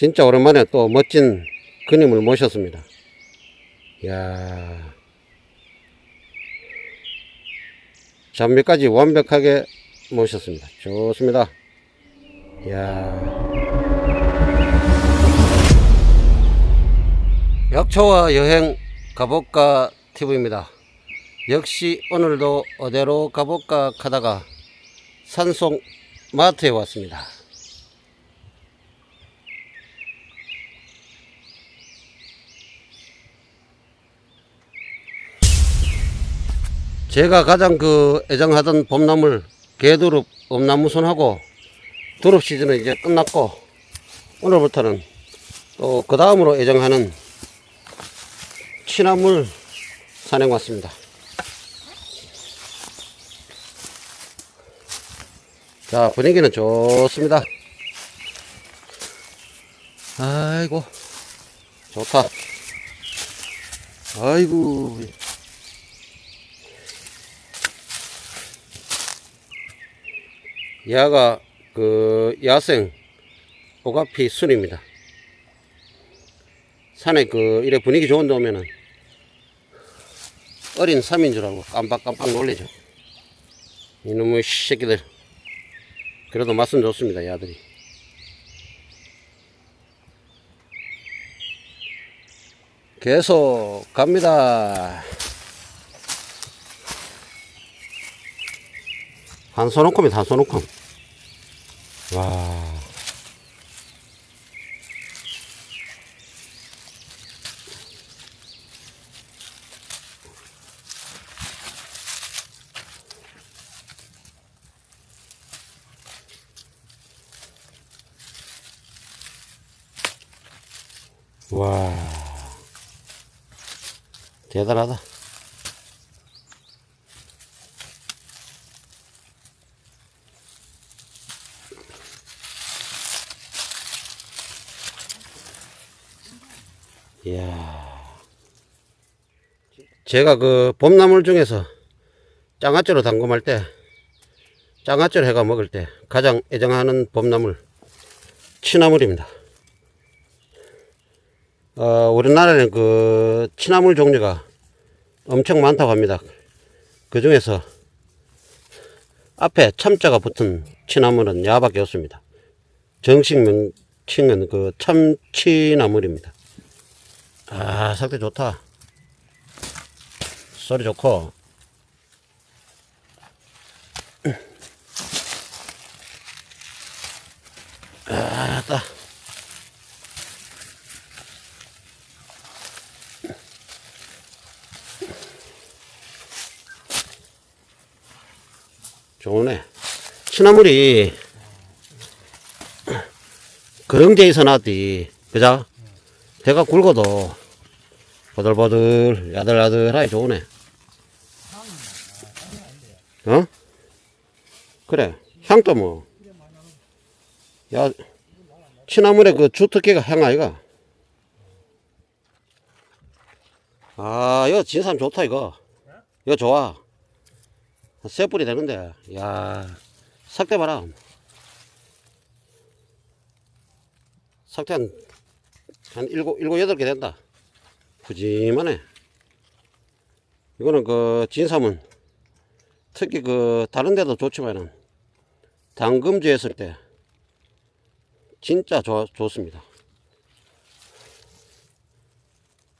진짜 오랜만에 또 멋진 그님을 모셨습니다. 이야. 장비까지 완벽하게 모셨습니다. 좋습니다. 이야. 약초와 여행 가볼까 TV입니다. 역시 오늘도 어디로 가볼까 하다가 산속 마트에 왔습니다. 제가 가장 그 애정하던 봄나물 개두릅 엄나무순하고 두릅 시즌은 이제 끝났고 오늘부터는 또 그 다음으로 애정하는 취나물 산행 왔습니다. 자 분위기는 좋습니다. 아이고 좋다. 아이고 야가 그 야생 오가피 순입니다. 산에 그 이래 분위기 좋은 데 오면은 어린 삼인 줄 알고 깜빡깜빡 놀래죠. 이놈의 새끼들. 그래도 맛은 좋습니다, 야들이. 계속 갑니다. 한소놓고면 한소놓고. 와. 와. 대단하다. 이야. 제가 그 봄나물 중에서 장아찌로 담금할 때, 장아찌로 해가 먹을 때 가장 애정하는 봄나물, 취나물입니다. 어, 우리나라에는 그 취나물 종류가 엄청 많다고 합니다. 그 중에서 앞에 참자가 붙은 취나물은 야밖에 없습니다. 정식 명칭은 그 참취나물입니다. 아, 상태 좋다. 소리 좋고. 아따. 좋네. 취나물이 그런 데에서 나왔디. 그자? 배가 굵어도 보들보들 야들야들하게 좋으네. 어? 그래. 향도 뭐. 야, 취나물의 그 주특기가 향 아이가? 아, 이거 진삼 좋다, 이거. 이거 좋아. 세 뿌리 되는데. 야, 삭대 봐라. 삭대 한, 한 일곱, 일곱, 여덟 개 된다. 푸짐하네. 이거는 그 진삼은 특히 그 다른 데도 좋지만은 당금주 했을 때 진짜 좋, 좋습니다.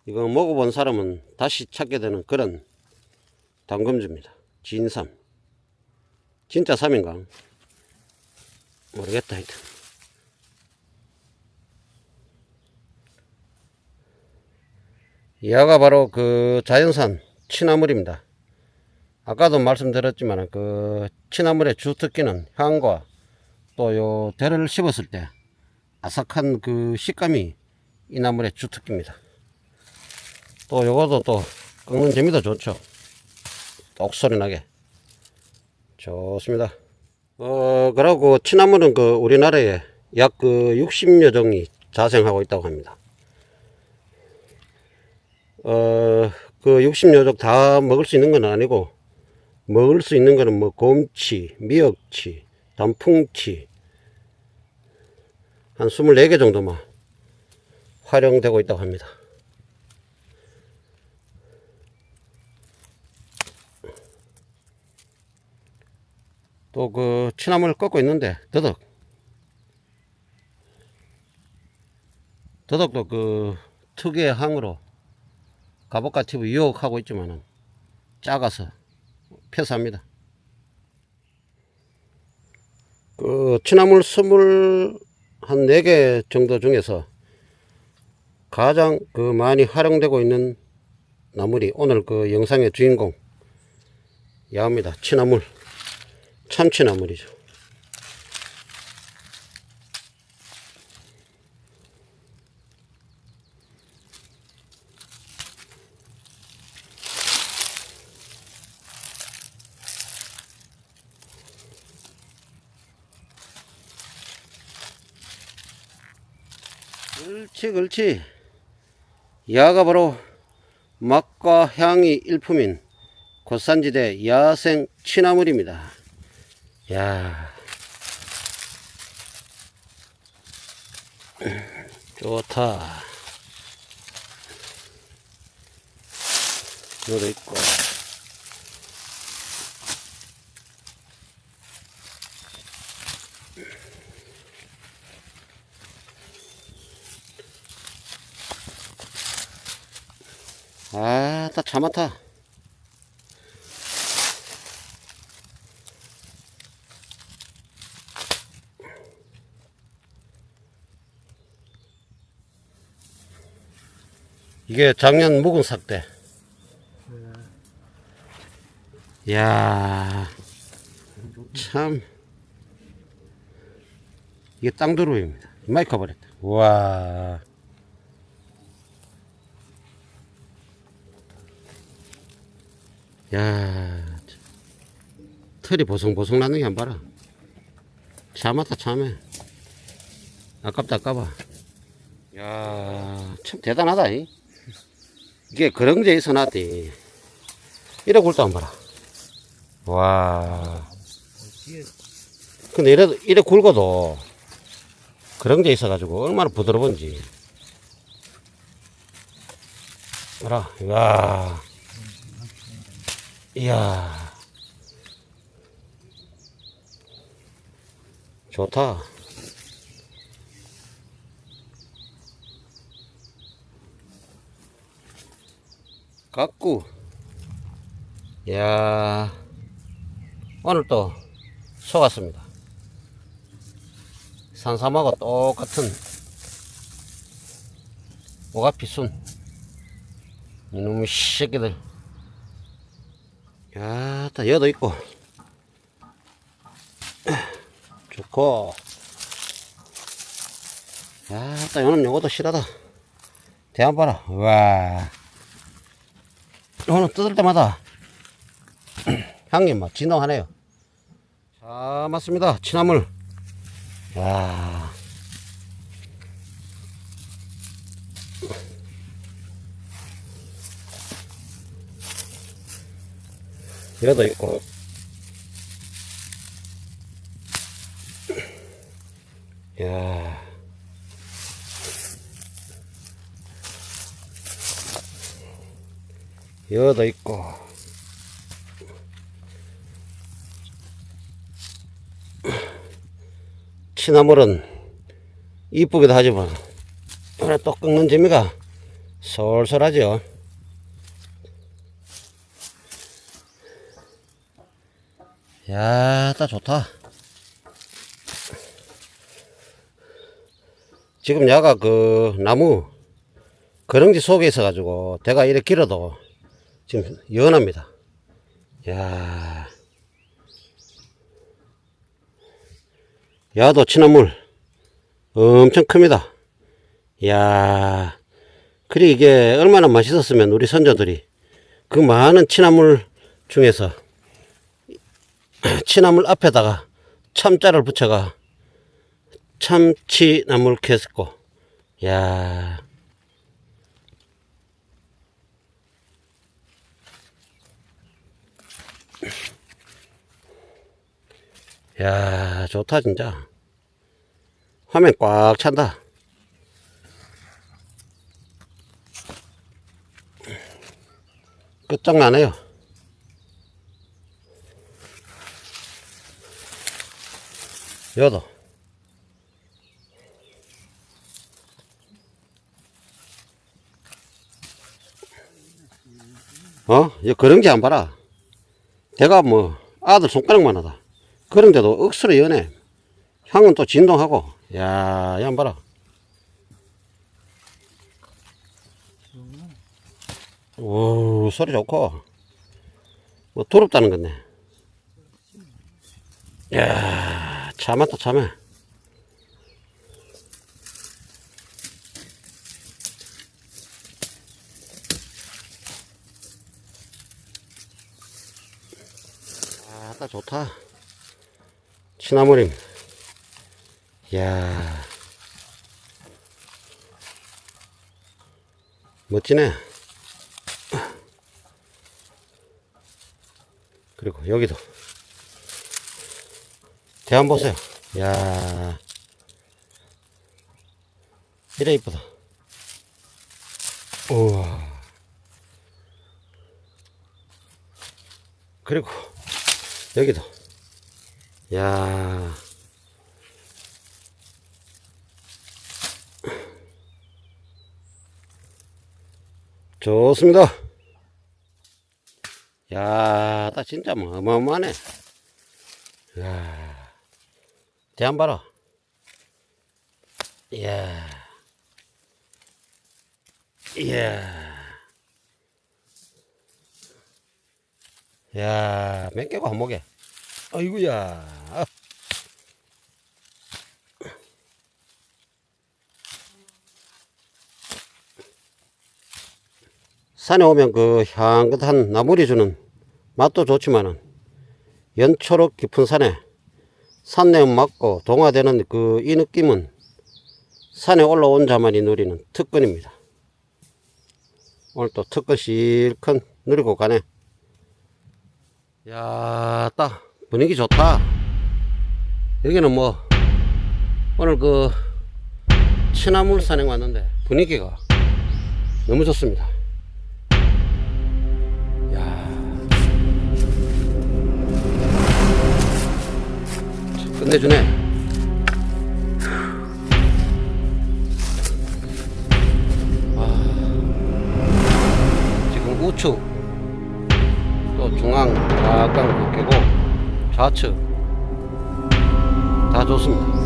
이거 먹어본 사람은 다시 찾게 되는 그런 당금주입니다. 진삼. 진짜 삼인가? 모르겠다, 하여튼. 이하가 바로 그 자연산 취나물입니다. 아까도 말씀드렸지만 그 취나물의 주특기는 향과 또 요 대를 씹었을 때 아삭한 그 식감이 이 나물의 주특기입니다. 또 요것도 또 꺾는 재미도 좋죠. 똑소리 나게. 좋습니다. 어, 그러고 취나물은 그 우리나라에 약 그 60여 종이 자생하고 있다고 합니다. 어, 그 60여 종 다 먹을 수 있는 건 아니고, 먹을 수 있는 거는 뭐 곰치, 미역치, 단풍치, 한 24개 정도만 활용되고 있다고 합니다. 또 그 취나무를 꺾고 있는데 더덕 더덕도 그 특유의 항으로 TV 유혹하고 있지만은 작아서 폐사합니다. 그 취나물 스물 한네개 정도 중에서 가장 그 많이 활용되고 있는 나물이 오늘 그 영상의 주인공 야합니다. 취나물 참취나물이죠. 그렇지 그렇지 야가 바로 맛과 향이 일품인 고산지대 야생 취나물입니다. 야. 좋다. 이거도 있고 아따 차 많다 이게 작년 묵은 삭대. 이야 참. 이게 땅두루입니다. 이마이 커버렸다. 와 야, 참. 털이 보송보송 나는 게 안 봐라. 참았다, 참해. 아깝다, 아까봐. 야, 참 대단하다, 이. 이게 그런 게 있어 놨디. 이래 굴도 안 봐라. 와. 근데 이래, 이래 굵어도 그런 게 있어가지고 얼마나 부드러운지. 봐라, 야. 이야. 좋다. 깎구. 이야. 오늘 또 속았습니다. 산삼하고 똑같은 오가피순. 이놈의 새끼들. 야, 따 여도 있고. 좋고. 야, 따 요놈 요것도 실하다. 대한 봐라. 와. 요는 뜯을 때마다 향이 막 진동하네요. 자, 맞습니다. 취나물. 야. 이래도 있고. 야. 여도 있고. 취나물은 이쁘기도 하지만, 그래 또 꺾는 재미가 솔솔하죠. 야, 따 좋다. 지금 야가 그 나무 그런지 속에 있어 가지고 대가 이렇게 길어도 지금 연합니다. 야, 야도 취나물 엄청 큽니다. 야, 그리 이게 얼마나 맛있었으면 우리 선조들이 그 많은 취나물 중에서 치나물 앞에다가 참자를 붙여가 참치나물 캐스코 야 야, 좋다, 진짜. 화면 꽉 찬다. 끝장나네요. 여도. 어? 이 그런 게 안 봐라. 대가 뭐 아들 손가락만 하다. 그런데도 억수로 연해. 향은 또 진동하고. 야, 이 안 봐라. 오, 소리 좋고. 뭐, 두렵다는 건데. 야 참았다, 참해. 아, 딱 좋다. 치나무림. 이야. 멋지네. 그리고 여기도. 대한 보세요. 이야. 이래 이쁘다. 우와. 그리고 여기도. 야. 좋습니다. 야, 나 진짜 뭐 어마어마하네. 야. 대한 봐라. 이야. 이야. 야, 몇 개고 한 목에. 아이고야. 산에 오면 그 향긋한 나물이 주는 맛도 좋지만은 연초록 깊은 산에 산내음 맞고 동화되는 그 이 느낌은 산에 올라온 자만이 누리는 특권입니다. 오늘 또 특권 실컷 누리고 가네. 야, 딱 분위기 좋다. 여기는 뭐 오늘 그 취나물 산행 왔는데 분위기가 너무 좋습니다. 끝내주네. 아, 우측 또 중앙 약간 그 계곡 좌측 다 좋습니다.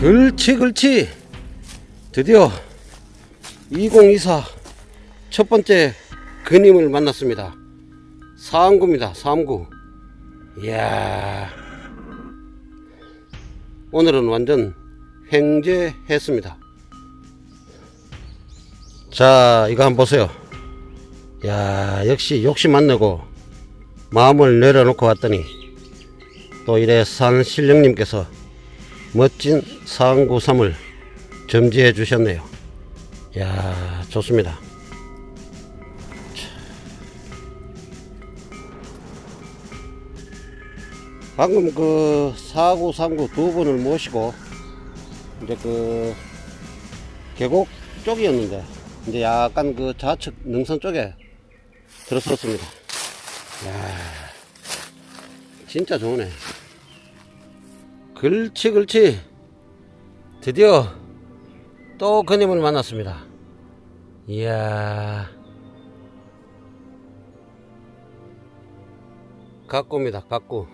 그렇지 그렇지 드디어 2024 첫 번째 근임을 만났습니다. 사암구입니다. 사암구. 이야. 오늘은 완전 횡재했습니다. 자, 이거 한번 보세요. 야, 역시 욕심 안 내고 마음을 내려놓고 왔더니 또 이래 산 신령님께서 멋진 사암구 삼을 점지해 주셨네요. 야, 좋습니다. 방금 그 사구 삼구 두 분을 모시고 이제 그 계곡 쪽이었는데 이제 약간 그 좌측 능선 쪽에 들어섰습니다. 야 진짜 좋네. 그렇지 그렇지 드디어 또 그님을 만났습니다. 이야 가꾸입니다 가꾸.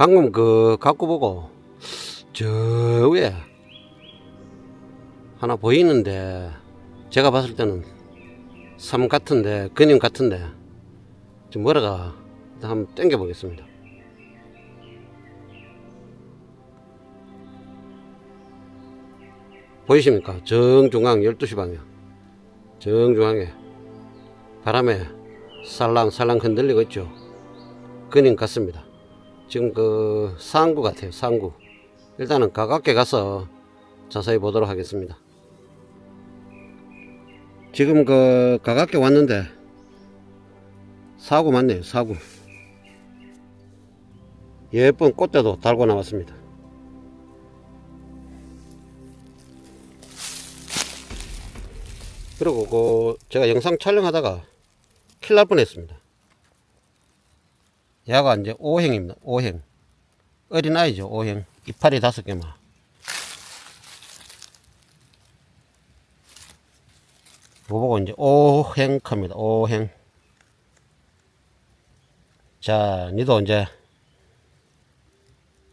방금 그 갖고 보고 저 위에 하나 보이는데 제가 봤을 때는 삼 같은데 근임 같은데 좀 뭐라가 한번 당겨 보겠습니다. 보이십니까? 정중앙 12시 방향. 정중앙에 바람에 살랑살랑 흔들리고 있죠. 근임 같습니다 지금 그 상구 같아요 상구. 일단은 가깝게 가서 자세히 보도록 하겠습니다. 지금 그 가깝게 왔는데 사구 맞네요 사구. 예쁜 꽃대도 달고 나왔습니다. 그리고 그 제가 영상 촬영하다가 킬날 뻔했습니다. 야가 이제 5행입니다. 5행. 어린아이죠. 5행. 이파리 다섯 개만. 요보고 이제 5행 컵니다. 5행. 자, 니도 이제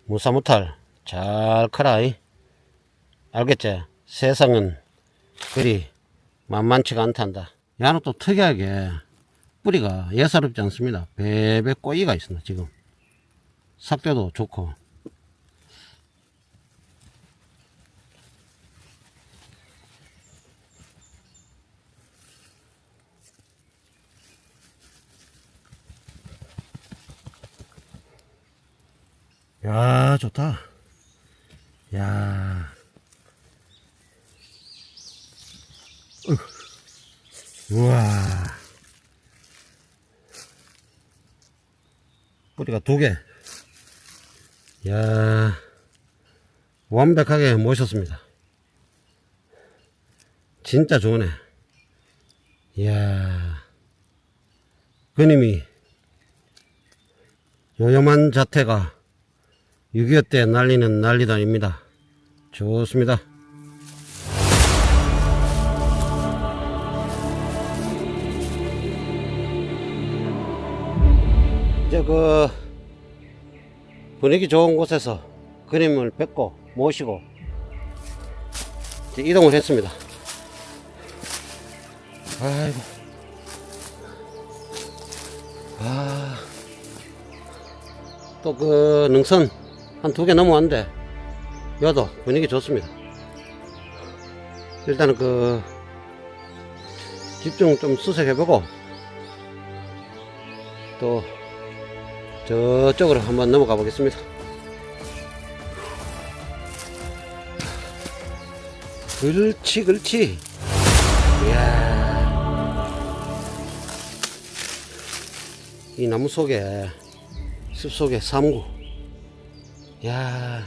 무사무탈 잘 커라. 이. 알겠지? 세상은 그리 만만치가 않단다. 야는 또 특이하게 뿌리가 예사롭지 않습니다. 베베 꼬이가 있습니다. 지금 삭대도 좋고 야 좋다. 야. 우와. 뿌리가 두 개. 야 완벽하게 모셨습니다. 진짜 좋네. 이야. 그님이 요염한 자태가 6.25 때 난리는 난리도 아닙니다. 좋습니다. 그 분위기 좋은 곳에서 그림을 뵙고 모시고 이동을 했습니다. 아이고. 아. 또 그 능선 한 두 개 넘어왔는데 여도 분위기 좋습니다. 일단은 그 집중 좀 수색해보고 또 저쪽으로 한번 넘어가 보겠습니다. 그렇지, 그렇지. 이야. 이 나무 속에, 숲 속에 사무구. 이야,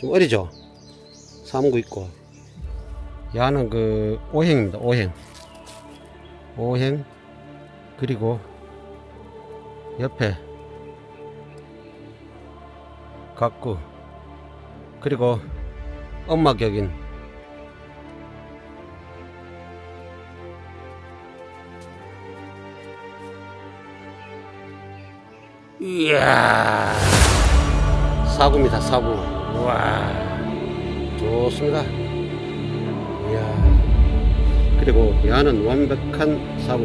좀 어리죠? 사무구 있고. 야는 그, 오행입니다, 오행. 오행. 그리고, 옆에, 각구 그리고 엄마 격인. 이야 사구입니다 사구. 우와 좋습니다. 이야 그리고 야는 완벽한 자,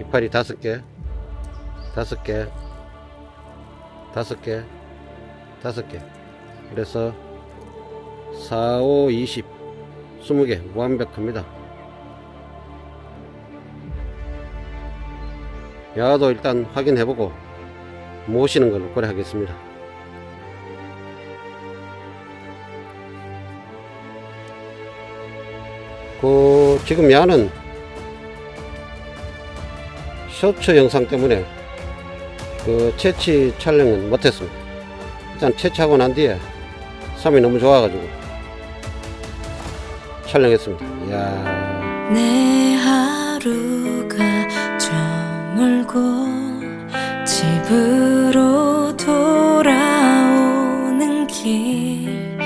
이파리 다섯 개 다섯 개 다섯 개, 다섯 개. 그래서 4, 5, 20, 20개 완벽합니다. 야도 일단 확인해보고 모시는 걸로 고려 하겠습니다. 그 지금 야는 쇼츠 영상 때문에 그 채취 촬영은 못했습니다. 일단 채취하고 난 뒤에 삶이 너무 좋아가지고 촬영했습니다. 이야, 내 하루가 저물고 집으로 돌아오는 길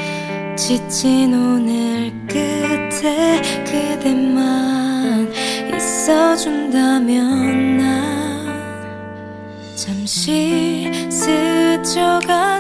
지친 오늘 끝에 그대만 있어준다면 스쳐가는